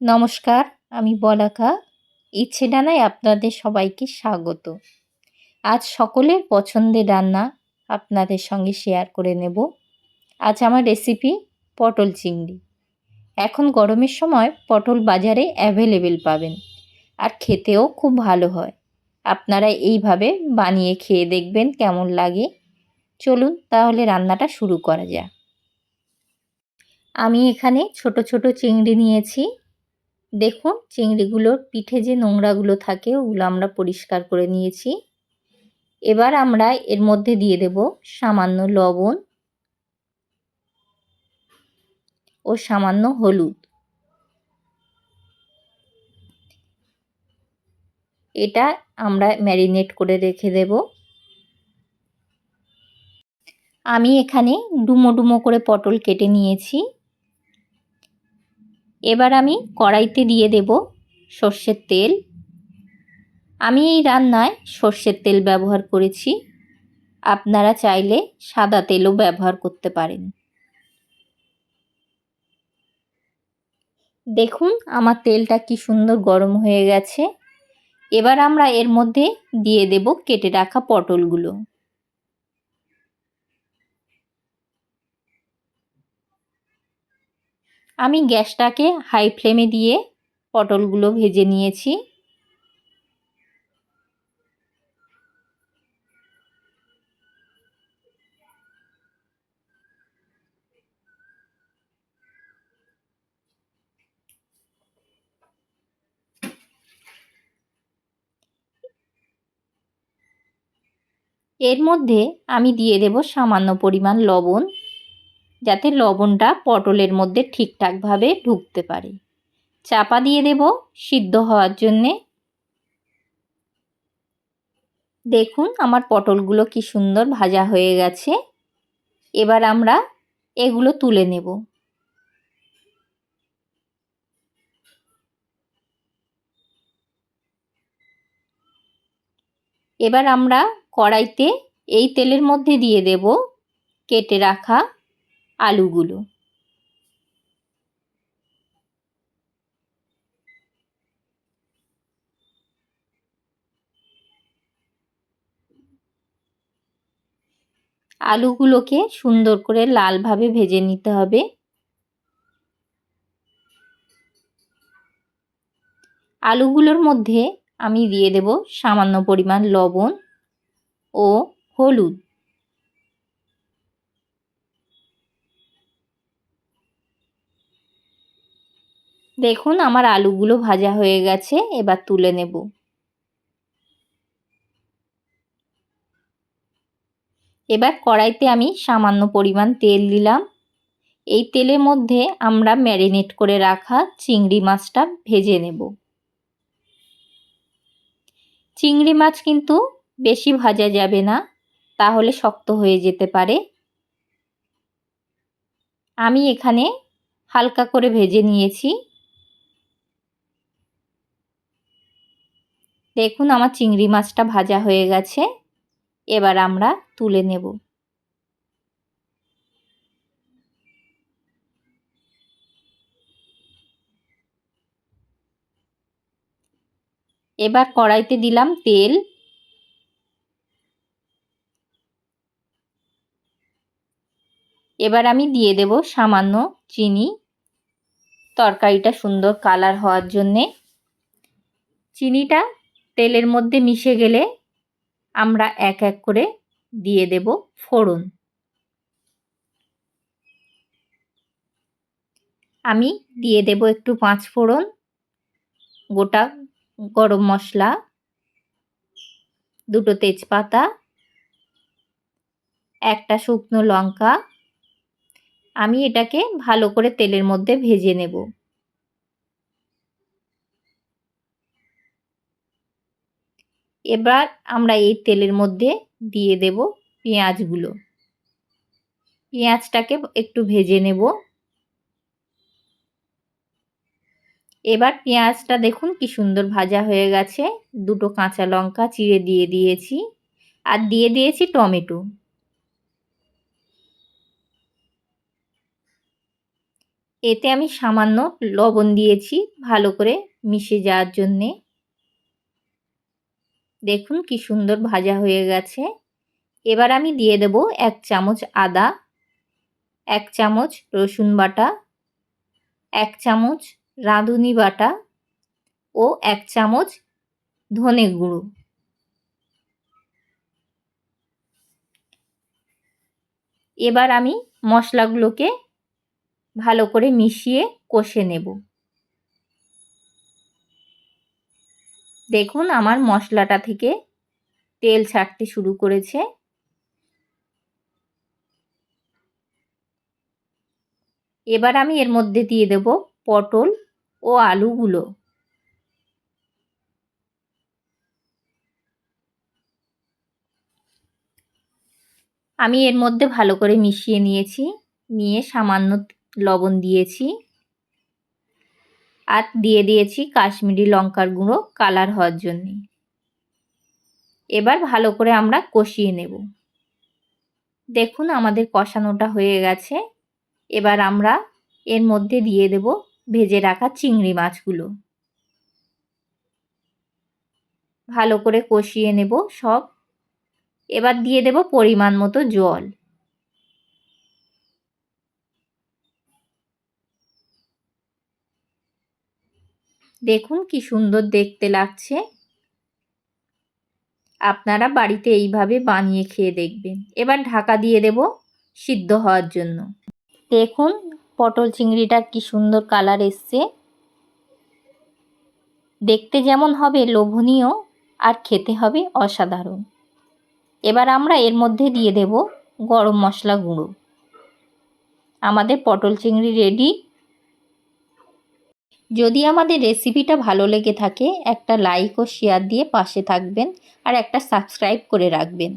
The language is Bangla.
নমস্কার, আমি বলাকা। ইচ্ছে ডানায় আপনাদের সবাইকে স্বাগত। আজ সকলের পছন্দের রান্না আপনাদের সঙ্গে শেয়ার করে নেব। আজ আমার রেসিপি পটল চিংড়ি। এখন গরমের সময় পটল বাজারে অ্যাভেলেবেল পাবেন। আর খেতেও খুব ভালো হয়। আপনারা এইভাবে বানিয়ে খেয়ে দেখবেন কেমন লাগে। চলুন তাহলে রান্নাটা শুরু করা যাক। আমি এখানে ছোট ছোট চিংড়ি নিয়েছি। দেখুন, চিংড়িগুলোর পিঠে যে নোংরাগুলো থাকে, ওগুলো আমরা পরিষ্কার করে নিয়েছি। এবার আমরা এর মধ্যে দিয়ে দেব সামান্য লবণ ও সামান্য হলুদ। এটা আমরা ম্যারিনেট করে রেখে দেব। আমি এখানে ডুমো ডুমো করে পটল কেটে নিয়েছি। এবার আমি কড়াইতে দিয়ে দেব সর্ষের তেল। আমি এই রান্নায় সর্ষের তেল ব্যবহার করেছি। আপনারা চাইলে সাদা তেলও ব্যবহার করতে পারেন। দেখুন, আমার তেলটা কি সুন্দর গরম হয়ে গেছে। এবার আমরা এর মধ্যে দিয়ে দেব কেটে রাখা পটলগুলো। আমি গ্যাসটাকে হাই ফ্লেমে দিয়ে পটলগুলো ভেজে নিয়েছি। এর মধ্যে আমি দিয়ে দেব সামান্য পরিমাণ লবণ। যাতে লবণটা পটলের মধ্যে ঠিকঠাকভাবে ঢুকতে পারে। চাপা দিয়ে দেব সিদ্ধ হওয়ার জন্যে। দেখুন আমার পটলগুলো কি সুন্দর ভাজা হয়ে গেছে। এবার আমরা এগুলো তুলে নেব। এবার আমরা কড়াইতে এই তেলের মধ্যে দিয়ে দেব কেটে রাখা আলুগুলো। আলুগুলোকে সুন্দর করে লালভাবে ভেজে নিতে হবে। আলুগুলোর মধ্যে আমি দিয়ে দেব সামান্য পরিমাণ লবণ ও হলুদ। দেখুন, আমার আলুগুলো ভাজা হয়ে গেছে, এবার তুলে নেব। এবার কড়াইতে আমি সামান্য পরিমাণ তেল দিলাম। এই তেলের মধ্যে আমরা ম্যারিনেট করে রাখা চিংড়ি মাছটা ভেজে নেব। চিংড়ি মাছ কিন্তু বেশি ভাজা যাবে না, তাহলে শক্ত হয়ে যেতে পারে। আমি এখানে হালকা করে ভেজে নিয়েছি। দেখুন আমার চিংড়ি মাছটা ভাজা হয়ে গেছে। এবার আমরা তুলে নেব। এবার কড়াইতে দিলাম তেল। এবার আমি দিয়ে দেব সামান্য চিনি। তরকারিটা সুন্দর কালার হওয়ার জন্যে। চিনিটা তেলের মধ্যে মিশে গেলে আমরা এক এক করে দিয়ে দেব ফোড়ন। আমি দিয়ে দেব একটু পাঁচ ফোড়ন, গোটা গরম মশলা, দুটো তেজপাতা, একটা শুকনো লঙ্কা। আমি এটাকে ভালো করে তেলের মধ্যে ভেজে নেব। এবার আমরা এই তেলের মধ্যে দিয়ে দেব পেঁয়াজগুলো। পেঁয়াজটাকে একটু ভেজে নেব। এবার পেঁয়াজটা দেখুন কি সুন্দর ভাজা হয়ে গেছে। দুটো কাঁচা লঙ্কা চিড়ে দিয়ে দিয়েছি। আর দিয়ে দিয়েছি টমেটো। এতে আমি সামান্য লবণ দিয়েছি ভালো করে মিশে যাওয়ার জন্যে। দেখুন কি সুন্দর ভাজা হয়ে গেছে। এবার আমি দিয়ে দেব এক চামচ আদা, এক চামচ রসুন বাটা, এক চামচ রাঁধুনি বাটা ও এক চামচ ধনে গুঁড়ো। এবার আমি মশলাগুলোকে ভালো করে মিশিয়ে কষে নেব। দেখুন আমার মশলাটা থেকে তেল ছাড়তে শুরু করেছে। এবার আমি এর মধ্যে দিয়ে দেব পটল ও আলুগুলো। আমি এর মধ্যে ভালো করে মিশিয়ে নিয়েছি, নিয়ে সামান্য লবণ দিয়েছি। আর দিয়ে দিয়েছি কাশ্মীরি লঙ্কার গুঁড়ো কালার হওয়ার জন্যে। এবার ভালো করে আমরা কষিয়ে নেব। দেখুন আমাদের কষানোটা হয়ে গেছে। এবার আমরা এর মধ্যে দিয়ে দেব ভেজে রাখা চিংড়ি মাছগুলো। ভালো করে কষিয়ে নেব সব। এবার দিয়ে দেব পরিমাণ মতো জল। দেখুন কি সুন্দর দেখতে লাগছে। আপনারা বাড়িতে এইভাবে বানিয়ে খেয়ে দেখবেন। এবার ঢাকা দিয়ে দেব সিদ্ধ হওয়ার জন্য। দেখুন পটল চিংড়িটার কি সুন্দর কালার এসছে। দেখতে যেমন হবে লোভনীয় আর খেতে হবে অসাধারণ। এবার আমরা এর মধ্যে দিয়ে দেব গরম মশলা গুঁড়ো। আমাদের পটল চিংড়ি রেডি যদি আমাদের রেসিপিটা ভালো লেগে থাকে, একটা লাইক ও শেয়ার দিয়ে পাশে থাকবেন আর একটা সাবস্ক্রাইব করে রাখবেন।